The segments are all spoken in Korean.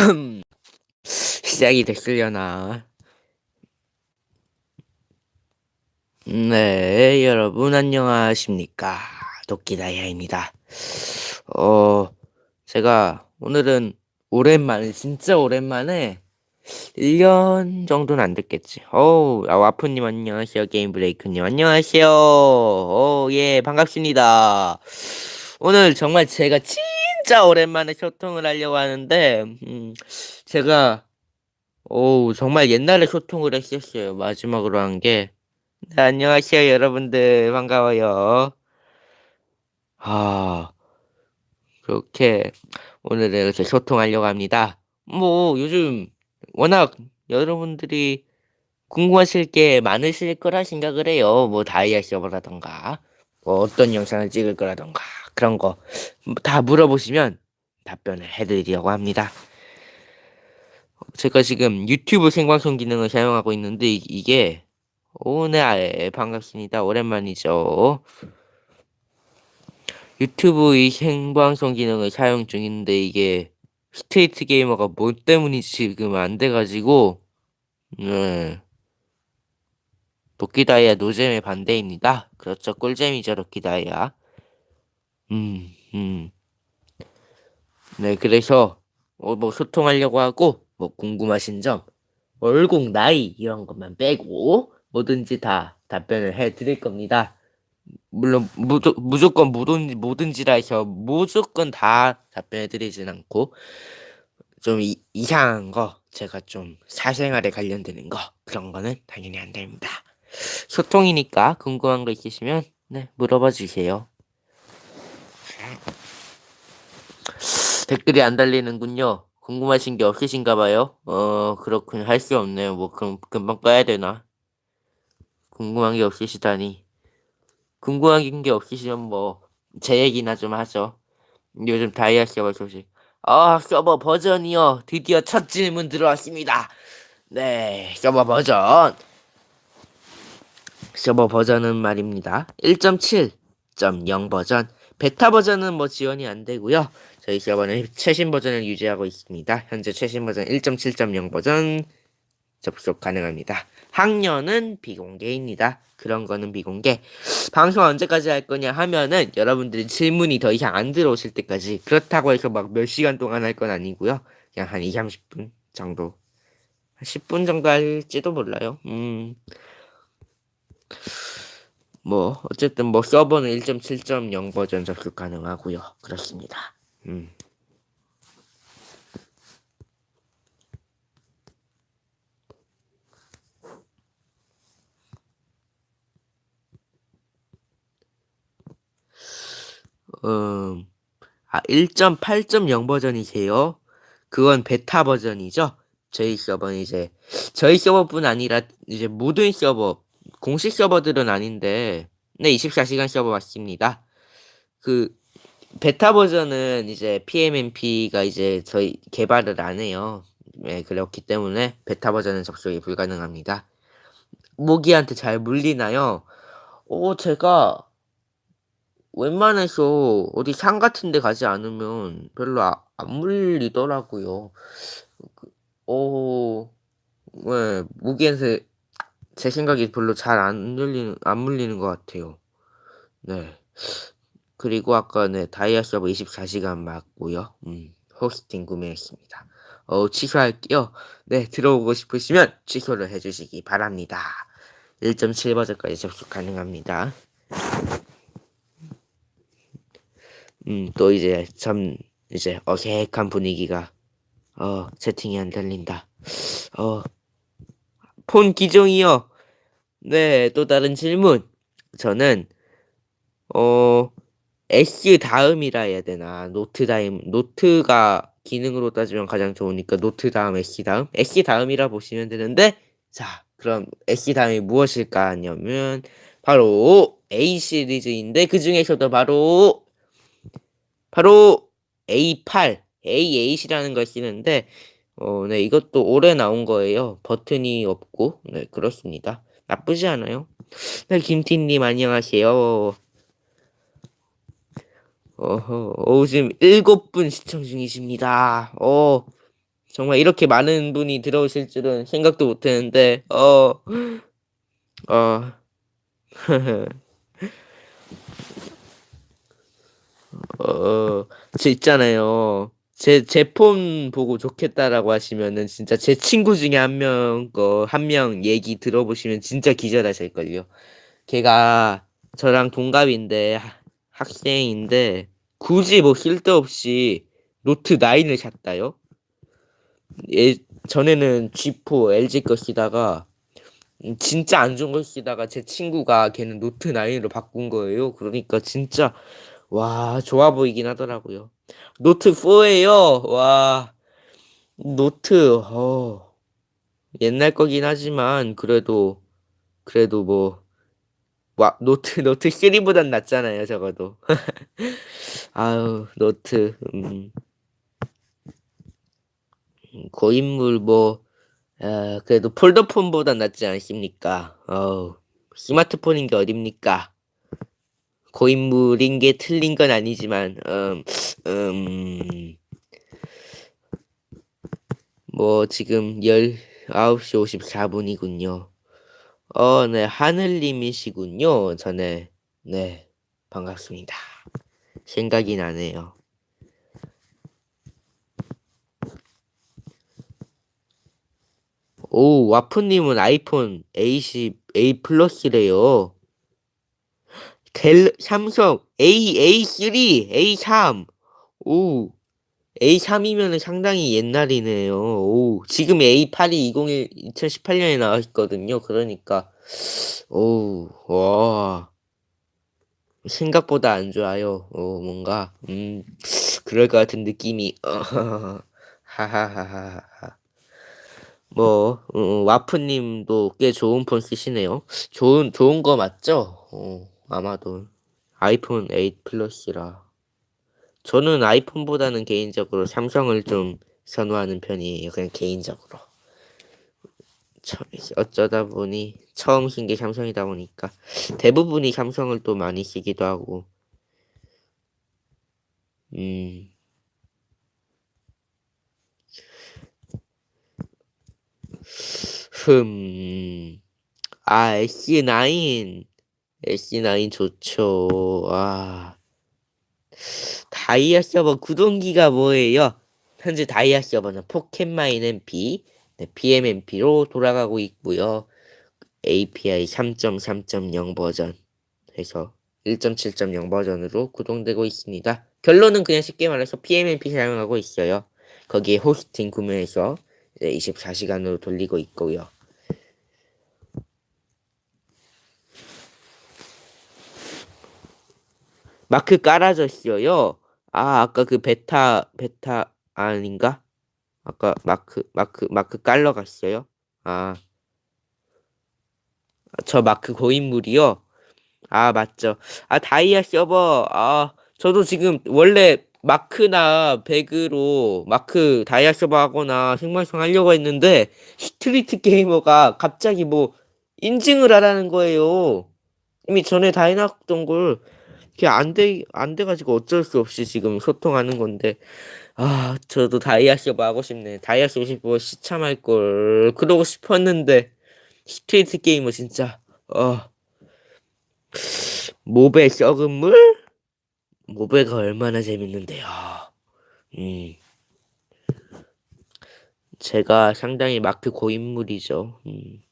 시작이 됐으려나. 네, 여러분 안녕하십니까. 도끼다이아입니다. 어, 제가 오늘은 오랜만에, 진짜 오랜만에 1년 정도는 안 됐겠지. 어우, 아, 와프님 안녕하세요. 게임브레이크님 안녕하세요. 어, 예, 반갑습니다. 오늘 정말 제가 진 짜 오랜만에 소통을 하려고 하는데, 음, 제가, 오, 정말 옛날에 소통을 했었어요. 마지막으로 한 게. 네, 안녕하세요, 여러분들. 반가워요. 아, 그렇게 오늘은 이렇게 소통하려고 합니다. 뭐, 요즘 워낙 여러분들이 궁금하실 게 많으실 거라 생각을 해요. 뭐, 다이아 서버라던가, 뭐, 어떤 영상을 찍을 거라던가, 그런 거 다 물어보시면 답변을 해드리려고 합니다. 제가 지금 유튜브 생방송 기능을 사용하고 있는데, 이- 이게, 오, 네, 아, 예, 반갑습니다. 오랜만이죠. 유튜브 이 생방송 기능을 사용 중인데 이게 스트레이트 게이머가 뭐 때문인지 지금 안 돼가지고 네 도끼다이아 노잼의 반대입니다. 그렇죠 꿀잼이죠 도끼다이아 음, 음. 네 그래서 어, 뭐 소통하려고 하고 뭐 궁금하신 점 월공 나이 이런 것만 빼고 뭐든지 다 답변을 해 드릴 겁니다. 물론 무조, 무조건 뭐든, 뭐든지라 해서 무조건 다 답변해 드리진 않고 좀 이, 이상한 거 제가 좀 사생활에 관련되는 거 그런 거는 당연히 안 됩니다. 소통이니까 궁금한 거 있으시면 네 물어봐 주세요. 댓글이 안 달리는군요. 궁금하신 게 없으신가 봐요. 어 그렇군 할수 없네요. 뭐 그럼 금방 꺼야 되나? 궁금한 게 없으시다니. 궁금한 게 없으시면 뭐 제 얘기나 좀 하죠. 요즘 다이아 서버 소식. 아 서버 버전이요. 드디어 첫 질문 들어왔습니다. 네 서버 버전. 서버 버전은 말입니다. 1.7.0 버전. 베타 버전은 뭐 지원이 안 되고요. 저희 서버는 최신 버전을 유지하고 있습니다. 현재 최신 버전 1.7.0 버전 접속 가능합니다. 학년은 비공개입니다. 그런 거는 비공개. 방송 언제까지 할 거냐 하면은 여러분들이 질문이 더 이상 안 들어오실 때까지 그렇다고 해서 막 몇 시간 동안 할 건 아니고요. 그냥 한 2, 30분 정도. 한 10분 정도 할지도 몰라요. 음. 뭐 어쨌든 뭐 서버는 1.7.0 버전 접속 가능하고요. 그렇습니다. 음. 음, 아, 1.8.0 버전이세요? 그건 베타 버전이죠? 저희 서버는 이제, 저희 서버뿐 아니라, 이제 모든 서버, 공식 서버들은 아닌데, 네, 24시간 서버 맞습니다. 그, 베타 버전은 이제 PMMP가 이제 저희 개발을 안 해요. 네, 그렇기 때문에 베타 버전은 접속이 불가능합니다. 모기한테 잘 물리나요? 오, 제가 웬만해서 어디 산 같은 데 가지 않으면 별로 아, 안 물리더라고요. 그, 어, 네, 모기한테 제 생각이 별로 잘 안 물리는, 안 물리는 것 같아요. 네. 그리고 아까 네, 다이아 서버 24시간 맞고요. 음, 호스팅 구매했습니다. 어, 취소할게요. 네, 들어오고 싶으시면 취소를 해주시기 바랍니다. 1.7 버전까지 접속 가능합니다. 음, 또 이제 참 이제 어색한 분위기가 어, 채팅이 안 달린다. 어, 폰 기종이요. 네, 또 다른 질문. 저는 어, S 다음이라 해야 되나? 노트 다음, 노트가 기능으로 따지면 가장 좋으니까 노트 다음, S 다음, S 다음이라 보시면 되는데, 자, 그럼 S 다음이 무엇일까 하냐면 바로 A 시리즈인데 그 중에서도 바로 바로 A8, A8이라는 걸 쓰는데, 어, 네, 이것도 올해 나온 거예요. 버튼이 없고, 네, 그렇습니다. 나쁘지 않아요. 네, 김티님 안녕하세요. 어허, 어, 지금 일곱 분 시청 중이십니다. 어, 정말 이렇게 많은 분이 들어오실 줄은 생각도 못 했는데 어 어. 어, 저 있잖아요. 제, 제 폰 보고 좋겠다라고 하시면은 진짜 제 친구 중에 한 명, 거, 한 명 얘기 들어보시면 진짜 기절하실걸요. 걔가 저랑 동갑인데, 하- 학생인데, 굳이 뭐 쓸데없이 노트 9을 샀다요? 예, 전에는 G4 LG 거 쓰다가, 음, 진짜 안 좋은 걸 쓰다가 제 친구가 걔는 노트 9으로 바꾼 거예요. 그러니까 진짜, 와, 좋아 보이긴 하더라고요. 노트 4예요. 와, 노트, 어, 옛날 거긴 하지만, 그래도, 그래도 뭐, 와, 노트, 노트 3보단 낫잖아요, 적어도. 아유, 노트, 음, 음, 고인물 뭐, 아, 그래도 폴더폰보단 낫지 않습니까? 어우, 스마트폰인 게 어딥니까? 고인물인 게 틀린 건 아니지만, 음, 음, 뭐, 지금 19시 54분이군요. 어, 네, 하늘님이시군요. 전에, 네, 반갑습니다. 생각이 나네요. 오, 와프님은 아이폰 A10, A 플러스래요. 갤, 삼성 A, A3, A3. 오, A3이면 상당히 옛날이네요. 오, 지금 A8이 2021, 2018년에 나왔거든요. 그러니까, 오, 와. 생각보다 안 좋아요. 오, 뭔가, 음, 그럴 것 같은 느낌이, 하하하하. 뭐, 어, 와프님도 꽤 좋은 폰 쓰시네요. 좋은, 좋은 거 맞죠? 어, 아마도. 아이폰 8 플러스라. 저는 아이폰보다는 개인적으로 삼성을 좀 선호하는 편이에요. 그냥 개인적으로. 처- 어쩌다 보니 처음 쓴 게 삼성이다 보니까 대부분이 삼성을 또 많이 쓰기도 하고. 음. 흠. 아, S9. S9 좋죠. 아. 다이아 서버 구동기가 뭐예요? 현재 다이아 서버는 포켓마인 MP, 네, PMMP로 돌아가고 있고요. API 3.3.0 버전 해서 1.7.0 버전으로 구동되고 있습니다. 결론은 그냥 쉽게 말해서 PMMP 사용하고 있어요. 거기에 호스팅 구매해서 24시간으로 돌리고 있고요. 마크 깔아졌어요. 아, 아까 그 베타, 베타 아닌가? 아까 마크, 마크, 마크 깔러 갔어요? 아, 저 마크 고인물이요? 아, 맞죠. 아, 다이아 서버, 아, 저도 지금 원래 마크나 배그로 마크 다이아 서버 하거나 생방송 하려고 했는데, 스트리트 게이머가 갑자기 뭐, 인증을 하라는 거예요. 이미 전에 다 해놨던 걸, 그게 안 돼, 안 돼가지고 어쩔 수 없이 지금 소통하는 건데, 아, 저도 다이아 서버 하고 싶네. 다이아 서버 싶어 시참할 걸. 그러고 싶었는데, 스트리트 게이머 진짜, 어, 모베 썩은 물? 모베가 얼마나 재밌는데요. 음. 제가 상당히 마크 고인물이죠. 음.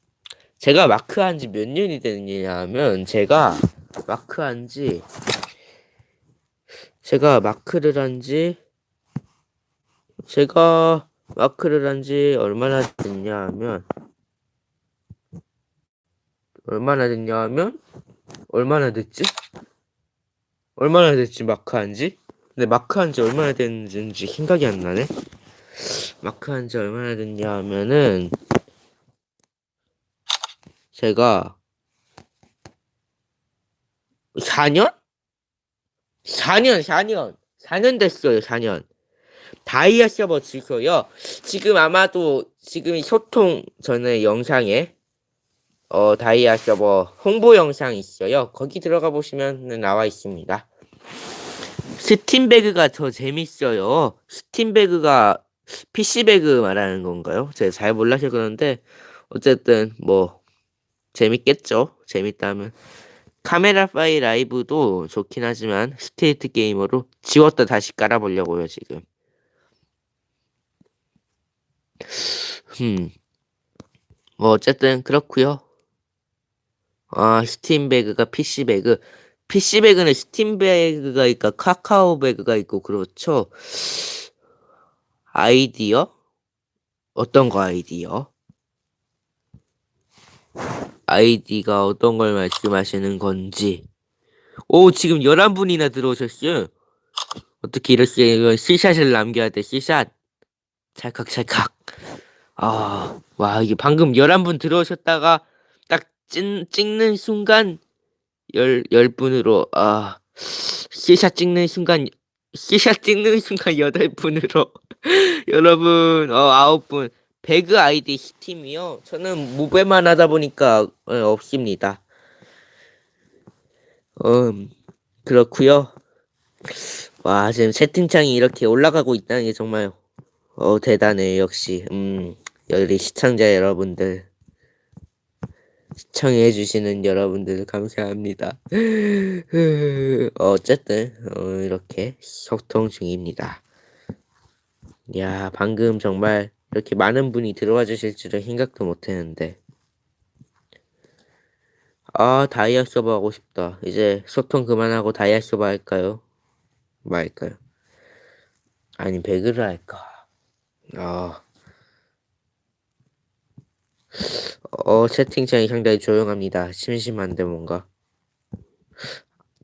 제가 마크 한 지 몇 년이 됐냐면, 제가 마크 한 지, 제가 마크를 한 지, 제가 마크를 한 지 얼마나 됐냐 하면, 얼마나 됐냐 하면, 얼마나 됐지? 얼마나 됐지, 마크 한 지? 근데 마크 한 지 얼마나 됐는지 생각이 안 나네? 마크 한 지 얼마나 됐냐 하면은, 제가 4년? 4년, 4년. 4년 됐어요, 4년. 다이아 서버 지고요. 지금 아마도 지금 소통 전에 영상에 어 다이아 서버 홍보 영상 있어요. 거기 들어가 보시면 나와 있습니다. 스팀배그가 더 재밌어요. 스팀배그가 PC 배그 말하는 건가요? 제가 잘 몰라서 그러는데 어쨌든 뭐 재밌겠죠. 재밌다면 카메라 파일 라이브도 좋긴 하지만 스테이트 게이머로 지웠다 다시 깔아보려고요 지금. 음. 뭐 어쨌든 그렇고요. 아 스팀 배그가 PC 배그. PC 배그는 스팀 배그가 있고 카카오 배그가 있고 그렇죠. 아이디어? 어떤 거 아이디어? 아이디가 어떤 걸 말씀하시는 건지. 오, 지금 11분이나 들어오셨어요. 어떻게 이렇게 이거 C샷을 남겨야 돼, C샷. 찰칵찰칵. 아, 와, 이게 방금 11분 들어오셨다가 딱 찍, 찍는 순간 열, 10분으로, 아, C샷 찍는 순간, C샷 찍는 순간 8분으로. 여러분, 어, 9분. 배그 아이디 스팀이요. 저는 무배만 하다 보니까 어, 없습니다. 음, 그렇고요. 와, 지금 채팅창이 이렇게 올라가고 있다는 게 정말 어 대단해 역시. 음, 여기 시청자 여러분들 시청해 주시는 여러분들 감사합니다. 어쨌든 어, 이렇게 소통 중입니다. 야, 방금 정말 이렇게 많은 분이 들어와 주실 줄은 생각도 못 했는데. 아, 다이아 서버 하고 싶다. 이제 소통 그만하고 다이아 서버 할까요? 말까요? 아니, 배그를 할까? 아. 어, 채팅창이 상당히 조용합니다. 심심한데 뭔가.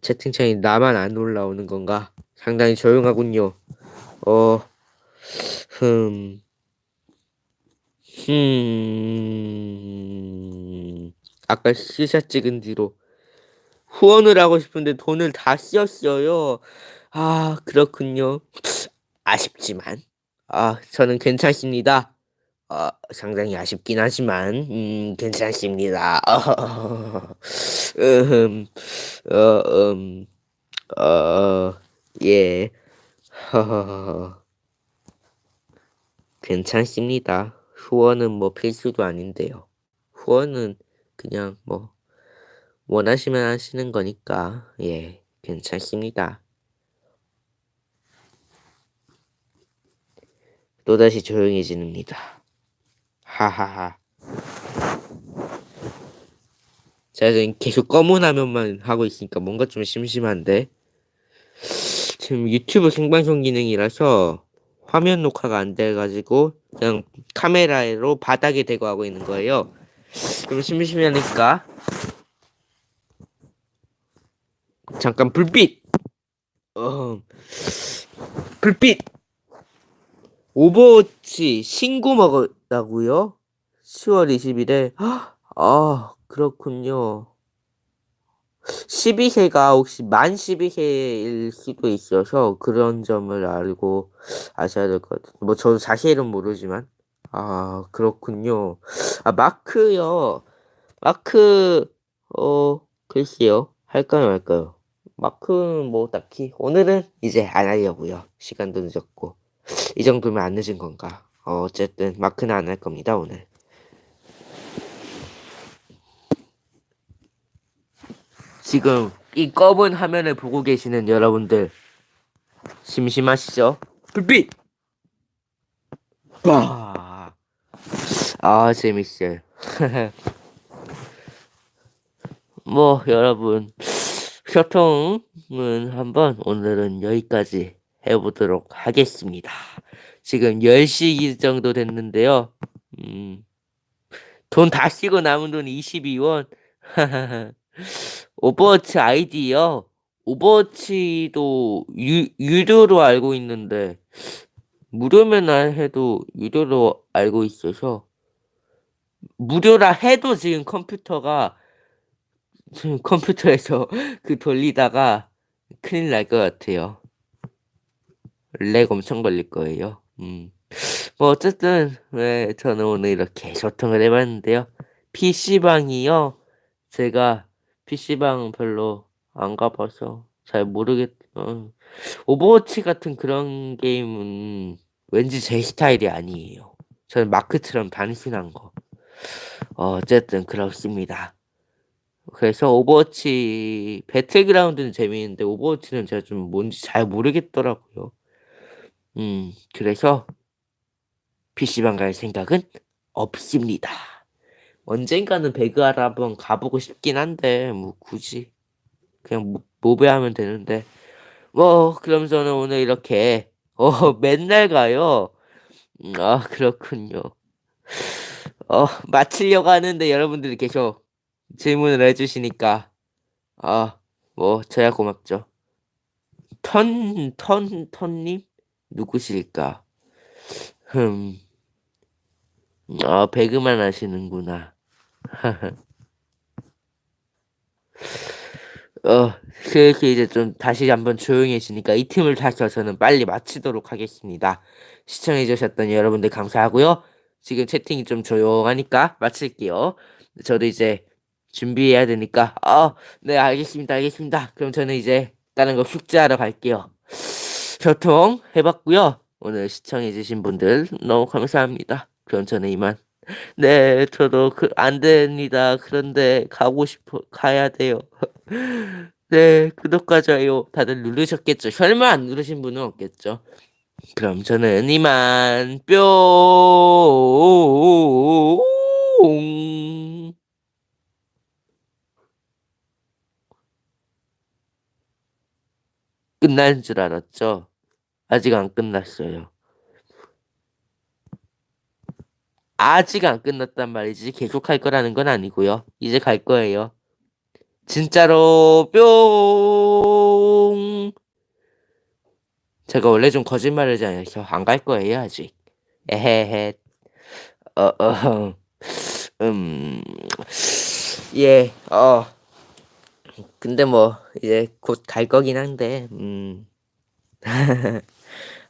채팅창이 나만 안 올라오는 건가? 상당히 조용하군요. 어, 흠. 음, 아까 시샷 찍은 뒤로 후원을 하고 싶은데 돈을 다 쓰였어요. 아, 그렇군요. 아쉽지만, 아, 저는 괜찮습니다. 아, 상당히 아쉽긴 하지만, 음, 괜찮습니다. 음, 어, 음, 어, 예. 괜찮습니다. 후원은 뭐 필수도 아닌데요. 후원은 그냥 뭐 원하시면 하시는 거니까 예 괜찮습니다. 또다시 조용해집니다. 하하하. 제가 지금 계속 검은 화면만 하고 있으니까 뭔가 좀 심심한데 지금 유튜브 생방송 기능이라서 화면 녹화가 안 돼가지고 그냥 카메라로 바닥에 대고 하고 있는 거예요. 좀 심심하니까 잠깐 불빛. 어, 불빛. 오버워치 신고 먹었다고요? 10월 20일에 아 그렇군요. 12세가 혹시 만 12세일 수도 있어서 그런 점을 알고 아셔야 될 것 같아요. 뭐 저도 자세히는 모르지만 아 그렇군요. 아 마크요. 마크 어 글쎄요. 할까요 말까요? 마크는 뭐 딱히 오늘은 이제 안 하려고요. 시간도 늦었고 이 정도면 안 늦은 건가? 어, 어쨌든 마크는 안 할 겁니다 오늘. 지금 이 검은 화면을 보고 계시는 여러분들 심심하시죠? 불빛! 와. 아 재밌어요. 뭐 여러분 소통은 한번 오늘은 여기까지 해보도록 하겠습니다. 지금 10시 정도 됐는데요. 음, 돈 다 쓰고 남은 돈 22원. 오버워치 아이디요. 오버워치도 유, 유료로 알고 있는데 무료면 해도 유료로 알고 있어서 무료라 해도 지금 컴퓨터가 지금 컴퓨터에서 그 돌리다가 큰일 날 것 같아요. 렉 엄청 걸릴 거예요. 음. 뭐 어쨌든 네, 저는 오늘 이렇게 소통을 해봤는데요. PC방이요. 제가 PC방 별로 안 가봐서 잘 모르겠, 어. 오버워치 같은 그런 게임은 왠지 제 스타일이 아니에요. 저는 마크처럼 단순한 거. 어, 어쨌든 그렇습니다. 그래서 오버워치 배틀그라운드는 재미있는데 오버워치는 제가 좀 뭔지 잘 모르겠더라고요. 음, 그래서 PC방 갈 생각은 없습니다. 언젠가는 배그하러 한번 가보고 싶긴 한데 뭐 굳이 그냥 모- 모배하면 되는데 뭐 저는 오늘 이렇게 어 맨날 가요. 음, 아 그렇군요. 어 마치려고 하는데 여러분들이 계속 질문을 해주시니까 아 뭐 저야 고맙죠. 턴 턴 턴님 누구실까? 흠. 아 배그만 하시는구나. 어, 슬슬 이제 좀 다시 한번 조용해지니까 이 틈을 타서 저는 빨리 마치도록 하겠습니다. 시청해주셨던 여러분들 감사하고요. 지금 채팅이 좀 조용하니까 마칠게요. 저도 이제 준비해야 되니까, 아, 네, 알겠습니다, 알겠습니다. 그럼 저는 이제 다른 거 숙제하러 갈게요. 교통 해봤고요. 오늘 시청해주신 분들 너무 감사합니다. 그럼 저는 이만. 네, 저도 그, 안 됩니다. 그런데 가고 싶어, 가야 돼요. 네, 구독과 좋아요 다들 누르셨겠죠? 설마 안 누르신 분은 없겠죠? 그럼 저는 이만 뿅 끝난 줄 알았죠? 아직 안 끝났어요. 아직 안 끝났단 말이지 계속 할 거라는 건 아니고요. 이제 갈 거예요. 진짜로 뿅. 제가 원래 좀 거짓말을 잘 해서 안 갈 거예요 아직. 에헤헤. 어, 어, 음, 예, 어. 근데 뭐 이제 곧 갈 거긴 한데, 음.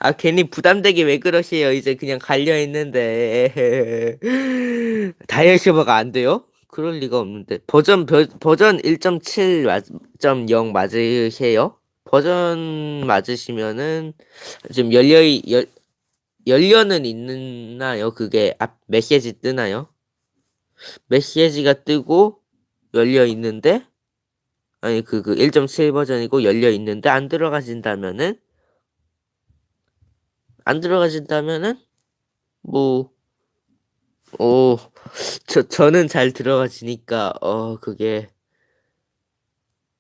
아 괜히 부담되게 왜 그러세요? 이제 그냥 갈려 했는데 다이어시버가 안 돼요? 그럴 리가 없는데 버전 버, 버전 1.7.0 맞으세요? 버전 맞으시면은 지금 열려 열 열려는 있나요? 그게 앞 메시지 뜨나요? 메시지가 뜨고 열려 있는데 아니 그 그 1.7 버전이고 열려 있는데 안 들어가진다면은 안 들어가진다면은 뭐 오, 저 저는 잘 들어가지니까 어 그게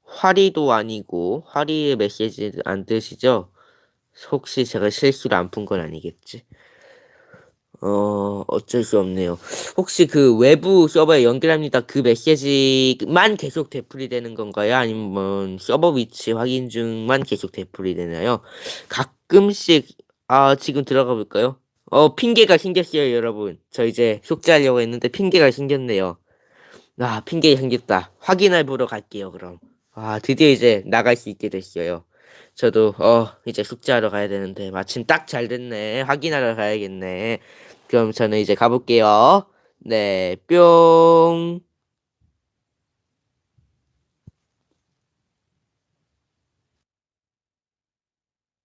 화리도 아니고 화리의 메시지 안 뜨시죠? 혹시 제가 실수로 안 푼 건 아니겠지? 어 어쩔 수 없네요. 혹시 그 외부 서버에 연결합니다. 그 메시지만 계속 되풀이 되는 건가요? 아니면 서버 위치 확인 중만 계속 되풀이 되나요? 가끔씩 아 지금 들어가 볼까요? 어 핑계가 생겼어요 여러분. 저 이제 숙제하려고 했는데 핑계가 생겼네요. 아 핑계 생겼다. 확인해 보러 갈게요 그럼. 아 드디어 이제 나갈 수 있게 됐어요. 저도 어 이제 숙제하러 가야 되는데 마침 딱 잘 됐네. 확인하러 가야겠네. 그럼 저는 이제 가볼게요. 네, 뿅.